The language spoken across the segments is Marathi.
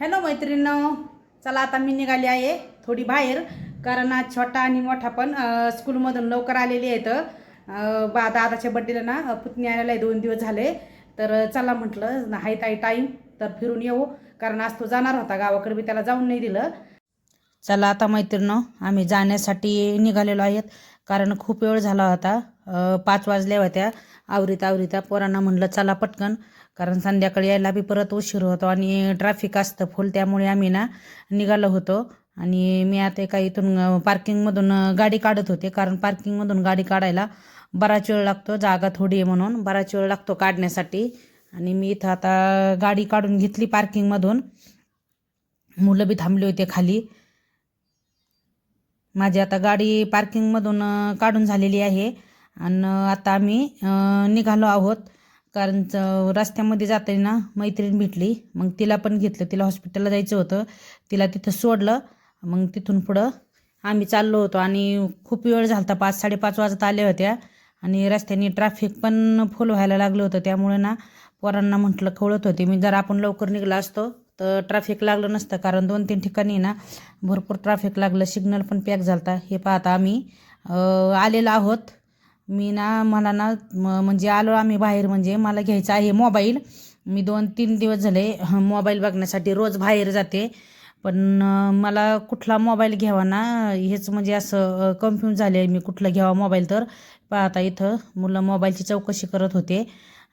हॅलो मैत्रिणींनो. चला आता मी निघाली आहे थोडी बाहेर कारण आज छोटा आणि मोठा पण स्कूलमधून लवकर आलेले आहेत. बा दादाच्या बड्डेला ना पुतणी आलेला आहे दोन दिवस झाले. तर चला म्हटलं हाय ताई टाईम तर फिरून येऊ. कारण आज तो जाणार होता गावाकडे मी त्याला जाऊन नाही दिलं. चला आता मैत्रिणं आम्ही जाण्यासाठी निघालेलो आहेत. कारण खूप वेळ झाला होता. पाच वाजल्या होत्या. आवरीत आवरीता पोरांना म्हणलं चला पटकन कारण संध्याकाळी यायला बी परत उशीर होतो आणि ट्रॅफिक असतं फुल त्यामुळे आम्ही ना निघालो होतो. आणि मी आता एका इथून पार्किंगमधून गाडी काढत होते. कारण पार्किंगमधून गाडी काढायला बराच वेळ लागतो जागा थोडी आहे म्हणून. बराच वेळ लागतो काढण्यासाठी. आणि मी इथं आता गाडी काढून घेतली पार्किंगमधून मुलं बी थांबली होते खाली. माझी आता गाडी पार्किंगमधून काढून झालेली आहे. आणि आता आम्ही निघालो आहोत. कारण च- रस्त्यामध्ये जाताना मैत्रीण भेटली. मग तिला पण घेतलं. तिला हॉस्पिटलला जायचं होतं. तिला तिथं सोडलं. मग तिथून पुढं आम्ही चाललो होतो. आणि खूप वेळ झाला होता पाच साडेपाच वाजता आल्या होत्या. आणि रस्त्याने ट्रॅफिक पण फुल व्हायला लागलं होतं. त्यामुळे ना पोरांना म्हटलं कळत होते. मी जर आपण लवकर निघला असतो तर ट्रॅफिक लागलं नसतं. कारण दोन तीन ठिकाणी ना भरपूर ट्रॅफिक लागलं. सिग्नल पण पॅक झालता. हे पाहता आम्ही आलेलो आहोत. मी ना मला ना म- म्हणजे आलो आम्ही बाहेर. म्हणजे मला घ्यायचा आहे मोबाईल मी दोन तीन दिवस झाले मोबाईल बघण्यासाठी रोज बाहेर जाते. पण मला कुठला मोबाईल घ्यावा ना हेच म्हणजे असं कन्फ्यूज झाले. मी कुठला घ्यावा मोबाईल तर? पाहता इथं मुलं मोबाईलची चौकशी करत होते.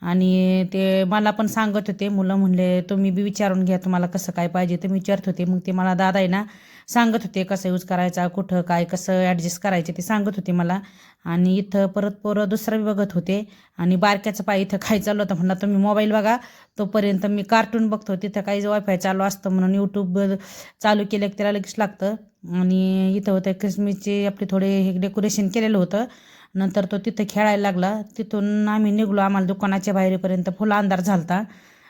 आणि ते मला पण सांगत होते मुलं म्हणले तुम्ही बी विचारून घ्या तुम्हाला कसं काय पाहिजे. ते विचारत होते मग ते मला दादा आहे ना सांगत होते कसं यूज करायचा कुठं काय कसं ॲडजस्ट करायचे? ते सांगत होते मला. आणि इथं परत पोरं दुसरं बी बघत होते आणि बारक्याचं पाय इथं काय चालू होतं म्हणलं तुम्ही मोबाईल बघा तोपर्यंत मी कार्टून बघतो तिथं काही वायफाय चालू असतं म्हणून यूट्यूब चालू केलं की त्याला लगेच लागतं. आणि इथं होतं क्रिसमसचे आपले थोडे हे डेकोरेशन केलेलं होतं. नंतर तो तिथं खेळायला लागला. तिथून आम्ही निघलो आम्हाला दुकानाच्या बाहेरपर्यंत. फुल अंधार झालता.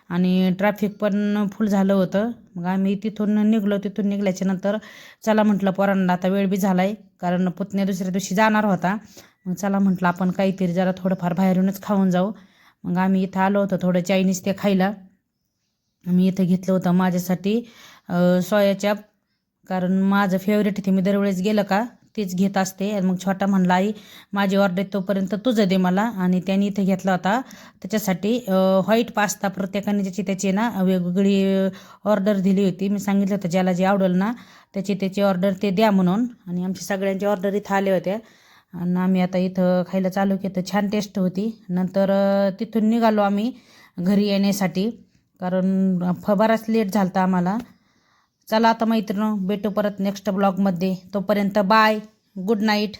आणि ट्रॅफिक पण फुल झालं होतं. मग आम्ही तिथून निघलो. तिथून निघल्याच्या नंतर चला म्हटलं पोरांना आता वेळ बी झाला आहे कारण पुतण्या दुसऱ्या दिवशी जाणार होता. मग चला म्हटलं आपण काहीतरी जरा थोडंफार बाहेरूनच खाऊन जाऊ. मग आम्ही इथं आलो होतो थोडं चायनीज ते खायला. मी इथं घेतलं होतं माझ्यासाठी सोयाच्याप कारण माझं फेवरेट इथे मी दरवेळेस गेलं का तीच घेत असते. आणि मग छोटा म्हणला आई माझी ऑर्डर तोपर्यंत तुझं दे मला. आणि त्याने इथे घेतला होता. त्याच्यासाठी व्हाईट पास्ता प्रत्येकाने ज्याची त्याची ना वेगवेगळी ऑर्डर दिली होती. मी सांगितलं होतं ज्याला जे आवडेल ना त्याची त्याची ऑर्डर ते द्या म्हणून. आणि आमची सगळ्यांची ऑर्डर इथं आल्या होत्या. आणि आम्ही आता इथं खायला चालू केलं. छान टेस्ट होती. नंतर तिथून निघालो आम्ही घरी येण्यासाठी. कारण फ बराच लेट झाला होता आम्हाला. चला आता मैत्रिणी भेटू परत नेक्स्ट ब्लॉगमध्ये तोपर्यंत बाय गुड नाईट